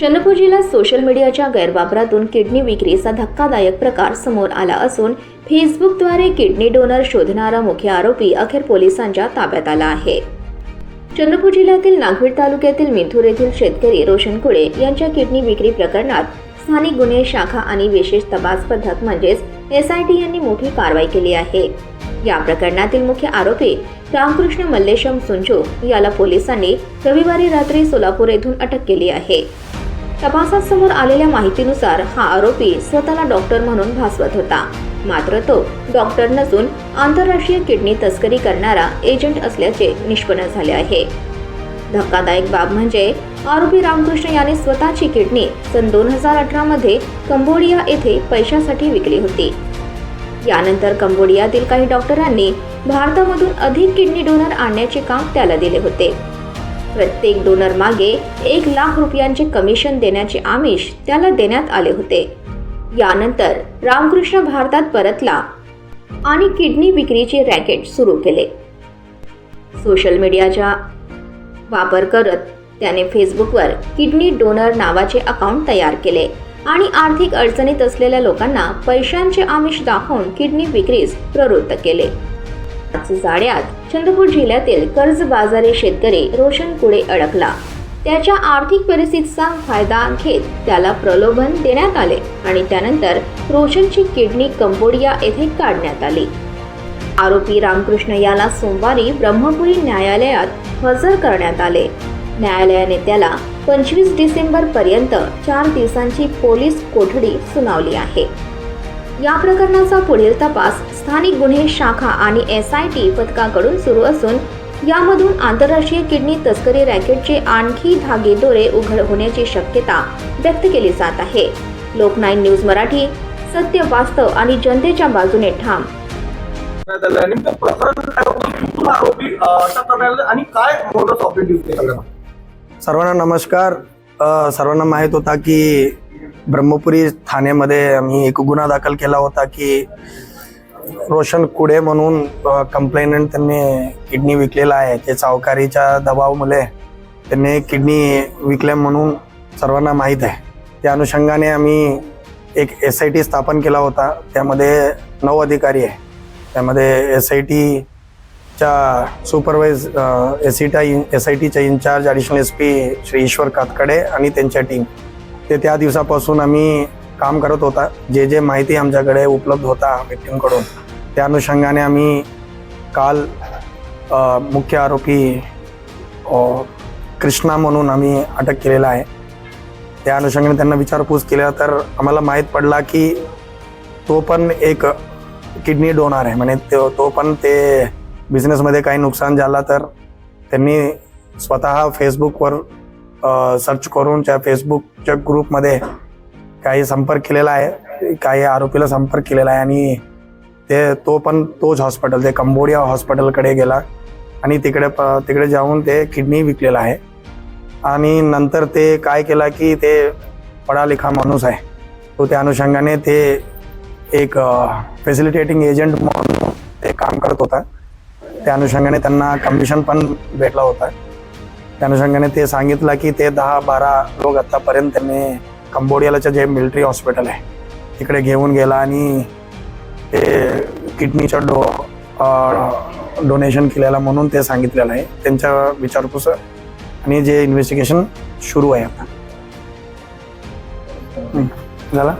चंद्रपूर जिल्ह्यात सोशल मीडियाच्या गैरवापरातून किडनी विक्रीचा धक्कादायक प्रकार समोर आला असून फेसबुकद्वारे किडनी डोनर शोधणारा मुख्य आरोपी अखेर पोलिसांच्या ताब्यात आला आहे. चंद्रपूर जिल्ह्यातील नागवीर तालुक्यातील मिथूर येथील शेतकरी रोशन कुळे यांच्या किडनी विक्री प्रकरणात स्थानिक गुन्हे शाखा आणि विशेष तपास पथक म्हणजेच एस आय टी यांनी मोठी कारवाई केली आहे. या प्रकरणातील मुख्य आरोपी रामकृष्ण मल्लेशम सुंजो याला पोलिसांनी रविवारी रात्री सोलापूर येथून अटक केली आहे. तपासात समोर आलेल्या माहितीनुसार हा आरोपी स्वतःला डॉक्टर म्हणून भासवत होता. मात्र तो डॉक्टर नसून आंतरराष्ट्रीय किडनी तस्करी करणारा एजंट असल्याचे निष्पन्न झाले आहे. धक्कादायक बाब म्हणजे आरोपी रामकृष्ण याने स्वतःची किडनी सन दोन हजार अठरामध्ये कंबोडिया येथे पैशासाठी विकली होती. यानंतर कंबोडियातील काही डॉक्टरांनी भारतामधून अधिक किडनी डोनर आणण्याचे काम त्याला दिले होते. प्रत्येक डोनर मागे एक लाख रुपयांचे कमिशन देण्याचे आमिष त्याला देण्यात आले होते. यानंतर रामकृष्ण भारतात परतला आणि किडनी विक्रीचे रॅकेट सुरू केले. सोशल मीडियाचा वापर करत त्याने फेसबुकवर किडनी डोनर नावाचे अकाउंट तयार केले आणि आर्थिक अडचणीत असलेल्या लोकांना पैशांचे आमिष दाखवून किडनी विक्रीस प्रवृत्त केले. जाळ्यात जाड्यात चंद्रपूर जिल्ह्यातील कर्जबाजारी शेतकरी रोशन कुडे अडकला. त्याच्या आर्थिक परिस्थितीचा फायदा घेत त्याला प्रलोभन देण्यात आले आणि त्यानंतर रोशनची किडनी कंबोडिया येथे काढण्यात आली. आरोपी रामकृष्ण याला सोमवारी ब्रह्मपुरी न्यायालयात हजर करण्यात आले. न्यायालयाने त्याला पंचवीस डिसेंबर पर्यंत चार दिवसांची पोलीस कोठडी सुनावली आहे. या प्रकरणाचा पुढील तपास स्थानिक गुन्हे शाखा आणि एस आय टी पथकाकडून सुरू असून यामधून आंतरराष्ट्रीय किडनी तस्करी रॅकेटचे आणखी धागेदोरे उघड होण्याची शक्यता व्यक्त केली जात आहे. लोकनाईन न्यूज मराठी सत्य वास्तव आणि जनतेच्या बाजूने ठाम. आणि काय सर्वांना नमस्कार. सर्वांना माहीत होता की ब्रह्मपुरी ठाण्यामध्ये आम्ही एक गुन्हा दाखल केला होता की रोशन कुडे म्हणून कंप्लेनंट त्यांनी किडनी विकलेला आहे. ते सावकारीच्या दबावमुळे त्यांनी किडनी विकल्या म्हणून सर्वांना माहीत आहे. त्या अनुषंगाने आम्ही एक एस आय टी स्थापन केला होता. त्यामध्ये नऊ अधिकारी आहे. त्यामध्ये एस आय टीच्या supervise S T S I टीच्या incharge additional S P Shri Ishwar Katkade आणि त्यांच्या टीम ते त्या दिवसापासून आम्ही काम करत होता. जे जे माहिती आमच्याकडे उपलब्ध होता व्यक्तींकडून त्या अनुषंगाने आम्ही काल मुख्य आरोपी कृष्णा म्हणून आम्ही अटक केलेला आहे. त्या अनुषंगाने त्यांना विचारपूस केल्या तर आम्हाला माहीत पडला की तो पण एक किडनी डोनार आहे. म्हणजे तो तो पण ते बिझनेसमध्ये काही नुकसान झाला तर त्यांनी स्वतः फेसबुकवर सर्च करून त्या फेसबुकच्या ग्रुपमध्ये काही संपर्क केलेला आहे. काही आरोपीला संपर्क केलेला आहे आणि ते तो पण तोच हॉस्पिटल ते कंबोडिया हॉस्पिटलकडे गेला आणि तिकडे प- तिकडे जाऊन ते किडनी विकलेला आहे. आणि नंतर ते काय केला की ते पढालिखा माणूस आहे. तो त्या अनुषंगाने ते एक फॅसिलिटेटिंग एजंट म्हणून ते काम करत होता. त्या अनुषंगाने त्यांना कमिशन पण भेटला होता. त्या अनुषंगाने ते सांगितलं की ते दहा बारा लोक आतापर्यंत त्यांनी कंबोडियालाचं जे मिलिटरी हॉस्पिटल आहे तिकडे घेऊन गेला आणि ते किडनीचं डो डोनेशन केलेला म्हणून ते सांगितलेलं आहे. त्यांच्या विचारपूस आणि जे इन्व्हेस्टिगेशन सुरू आहे आता. झालं?